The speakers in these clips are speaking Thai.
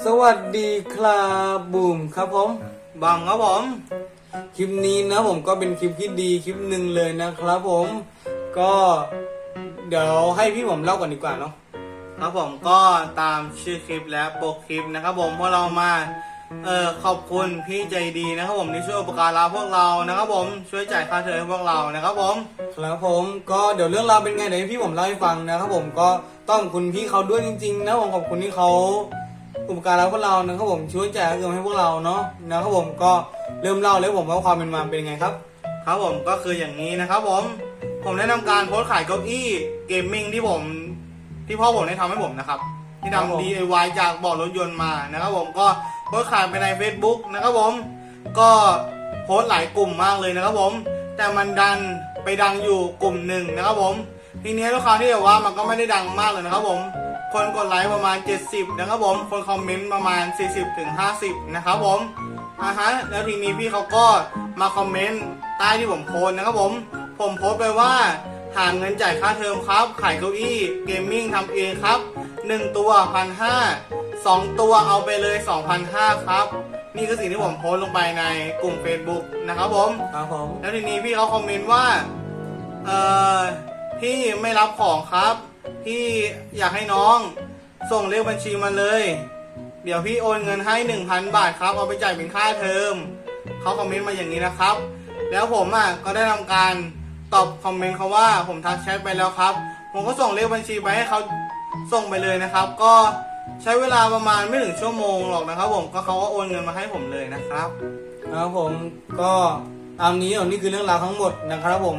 สวัสดีครับบูมครับผมบังครับผมคลิปนี้นะผมก็เป็นคลิปที่ดีคลิปหนึ่งเลยนะครับผมก็เดี๋ยวให้พี่ผมเล่าก่อนดีกว่าเนาะครับผมก็ตามชื่อคลิปและโปรคลิปนะครับผมพวกเรามาเออขอบคุณพี่ใจดีนะครับผมที่ช่วยอุปการะพวกเรานะครับผมช่วยจ่ายค่าเทอมให้พวกเรานะครับผมครับผมก็เดี๋ยวเรื่องราวเป็นไงเดี๋ยวให้พี่ผมเล่าให้ฟังนะครับผมก็ต้องขอบคุณพี่เขาด้วยจริงๆนะผมขอบคุณที่เขา อุปการะพวกเรานะครับผมช่วยจ่ายเงินให้พวกเราเนาะนะครับผมก็เริ่มเล่าเลยผมว่าความเป็นมาเป็นยังไงครับ ครับผมก็คืออย่างนี้นะครับผมผมได้ทำการโพสต์ขายเก้าอี้เกมมิ่งที่ผมที่พ่อผมได้ทำให้ผมนะครับ ที่ครับผมทำ DIY จากเบาะรถยนต์มานะครับผมก็โพสต์ขายไปใน Facebook นะครับผมก็โพสต์หลายกลุ่มมากเลยนะครับผม แต่มันดันไปดังอยู่กลุ่มหนึ่งนะครับผม ทีนี้ลูกค้าที่แบบว่ามันก็ไม่ได้ดังมากเลยนะครับผม คนกดไลค์ประมาณ 70 นะครับผม คนคอมเมนต์ประมาณ 40ถึง50 นะครับผมอ่าฮะแล้วทีนี้พี่เขาก็มาคอมเมนต์ใต้ที่ผมโพสต์นะครับผม ผมโพสต์ไปว่าหาเงินจ่ายค่าเทอมครับขายเก้าอี้เกมมิ่งทำเองครับ 1 ตัวพันห้าสองตัวเอาไปเลย 2,500 ครับ นี่คือสิ่งที่ผมโพสต์ลงไปในกลุ่ม Facebook นะครับผม ครับผม แล้วทีนี้พี่เขาคอมเมนต์ว่า เอ่อ พี่ไม่รับของครับ พี่อยากให้น้อง ส่งเลขบัญชีมาเลย เดี๋ยวพี่โอนเงินให้1,000บาทครับ เอาไปจ่ายเป็นค่าเทอมเขาคอมเมนต์มาอย่างนี้นะครับ แล้วผมอะก็ได้ทำการตอบคอมเมนต์เขาว่าผมทักแชทไปแล้วครับ ผมก็ส่งเลขบัญชีไปให้เขาส่งไปเลยนะครับ ก็ใช้เวลาประมาณไม่ถึงชั่วโมงหรอกนะครับ ผมก็เขาก็โอนเงินมาให้ผมเลยนะครับครับผมก็ตามนี้เดี๋ยวนี่คือเรื่องราวทั้งหมดนะครับผม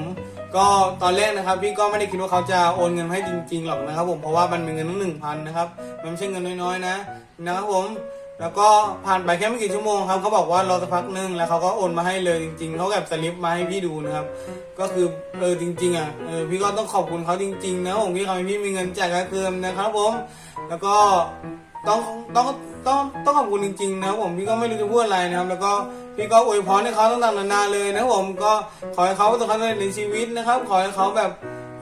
ก็ตอนแรกนะครับพี่ก็ไม่ได้คิดว่าเขาจะโอนเงินให้จริง ๆ หรอกนะครับ ผมเพราะว่ามันเป็นเงินตั้งหนึ่งพันนะครับมันไม่ใช่เงินน้อยๆนะนะครับผมแล้วก็ผ่านไปแค่ไม่กี่ชั่วโมงครับเขาบอกว่ารอสักพักหนึงแล้วเขาก็โอนมาให้เลยจริง ๆเขาแบบสลิปมาให้พี่ดูนะครับ ก็คือเออจริง ๆอะเออพี่ก็ต้องขอบคุณเขาจริง ๆ นะผมที่ทำให้พี่มีเงินจ่ายค่าเทอมนะครับผม แล้วก็ ต้องต้องต้องต้องขอบคุณจริงๆนะครับผมพี่ก็ไม่รู้จะพูดอะไรนะครับ แล้วก็พี่ก็อวยพรให้เขาต่างๆนานาเลยนะครับผมก็ขอให้เขาประสบความสำเร็จในชีวิตนะครับ ขอให้เขาแบบ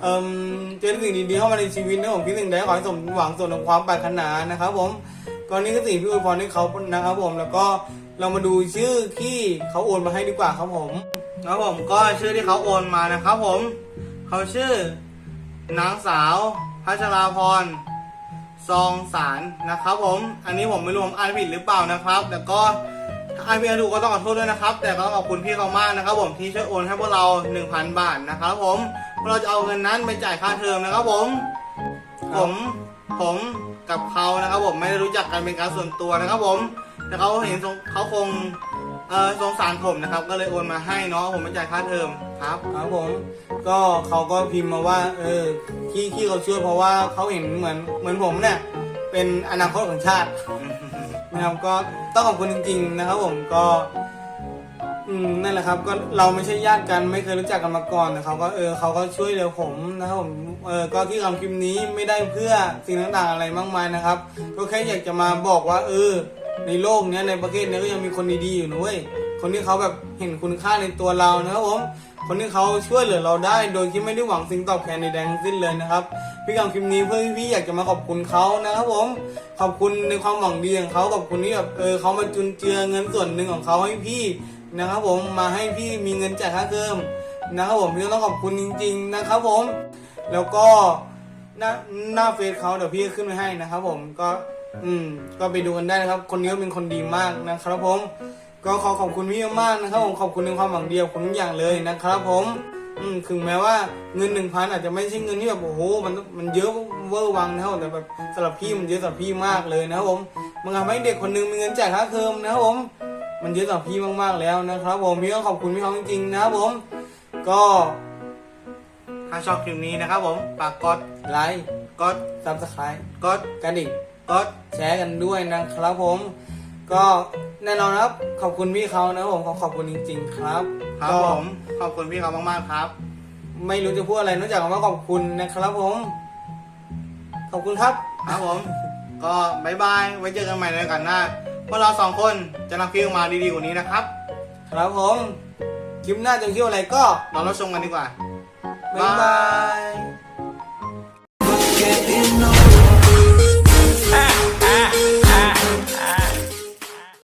เอ่มเจอสิ่งดีๆเข้ามาในชีวิตนะครับผมพี่สิ่งใดขอให้สมหวังสมดังความปรารถนานะครับ ผมก็นี่ก็สิ่งที่อวยพรให้เขานะครับ ผมแล้วก็เรามาดูชื่อที่เขาโอนมาให้ดีกว่าครับผมครับผมก็ชื่อที่เขาโอนมานะครับ ผมเขาชื่อนางสาวพัชราพร ซองสารนะครับผม อันนี้ผมไม่รู้ผมอ่านผิดหรือเปล่านะครับ แต่ก็ถ้าอ่านผิดอ่านถูกก็ต้องขอโทษด้วยนะครับ แต่ก็ต้องขอบคุณพี่เขามากนะครับ ผมที่ช่วยโอนให้พวกเรา 1,000 บาทนะครับผมเราจะเอาเงินนั้นไปจ่ายค่าเทอมนะครับผม ผมผมกับเขานะครับ ผมไม่ได้รู้จักกันเป็นการส่วนตัวนะครับ ผม แต่เขาเห็นเขาคงเออสงสารผมนะครับ ก็เลยโอนมาให้เนาะผมไปจ่ายค่าเทอม ครับ ครับผม ก็เขาก็พิมพ์มาว่า เออที่ที่เขาช่วยเพราะว่าเขาเห็นเหมือนเหมือนผมเนี่ย เป็นอนาคตของชาติ นะครับก็ต้องขอบคุณจริง ๆ นะครับ ผมก็ อืมนั่นแหละครับ ก็เราไม่ใช่ญาติกันไม่เคยรู้จักกันมาก่อนแต่เขาก็เออเขาก็ช่วยเหลือผมนะครับผมเออก็ที่ทำคลิปนี้ไม่ได้เพื่อสิ่งต่างๆอะไรมากมายนะครับ ก็แค่อยากจะมาบอกว่า เออ ในโลกเนี้ยในประเทศเนี้ยก็ยังมีคนดีๆอยู่นะเว้ย คนที่เขาแบบเห็นคุณค่าในตัวเรานะครับผมคนที่เขาช่วยเหลือเราได้ โดยที่ไม่ได้หวังสิ่งตอบแทนในแดทั้งสิ้นเลยนะครับพี่กำคลิปนี้เพื่อพี่อยากจะมาขอบคุณเขานะครับผมขอบคุณในความหวังดีของเขาขอบคุณที่แบบเออเขามาจุนเจือเงินส่วนหนึ่งของเขาให้พี่นะครับผมมาให้พี่มีเงินจ่ายค่าเทอมนะครับผมพี่ต้องขอบคุณจริง ๆ นะครับผม แล้วก็หน้าหน้าเฟซเขาเดี๋ยวพี่ขึ้นไว้ให้นะครับผมก็ อืม ก็ไปดูกันได้นะครับ คนนี้เป็นคนดีมากนะครับผม ก็ขอขอบคุณพี่มากๆนะครับผมขอบคุณในความหวังเดีของคุณทุกอย่างเลยนะครับ ผมอืมถึงแม้ว่าเงินหนึ่งพันอาจจะไม่ใช่เงินที่แบบโอ้โหมันมันเยอะเวอร์วังนะครับแต่แบบสำหรับพี่มันเยอะสำหรับพี่มากเลยนะครับผมมันทำให้เด็กคนหนึงมีเงินจ่ายค่าเทอมนะครับผมมันเยอะสำหรับพี่มากๆแล้วนะครับ ผมพี่ก็ขอบคุณพี่เขาจริงๆนะครับผมก็ถ้าชอบคลิปนี้นะครับผมฝากกดไลค์กดซับสไครต์กดกระดิ่งกดแชร์กันด้วยนะครับผม ก็ แน่นอนครับขอบคุณพี่เขานะครับผมขอขอบคุณจริง ๆ ครับครับก็ผมขอบคุณพี่เขามากๆครับ ไม่รู้จะพูดอะไรนอกจากคำว่าขอบคุณนะครับผม ขอบคุณครับ ครับผม ก็บายบายไว้เจอกันใหม่ในโอกาสหน้าพวกเราสองคนจะนำคลิปออกมาดีๆกว่านี้นะครับครับผมคลิปหน้าจะคิดอะไรก็เรารับชมกันดีกว่า บ๊ายบาย Getting older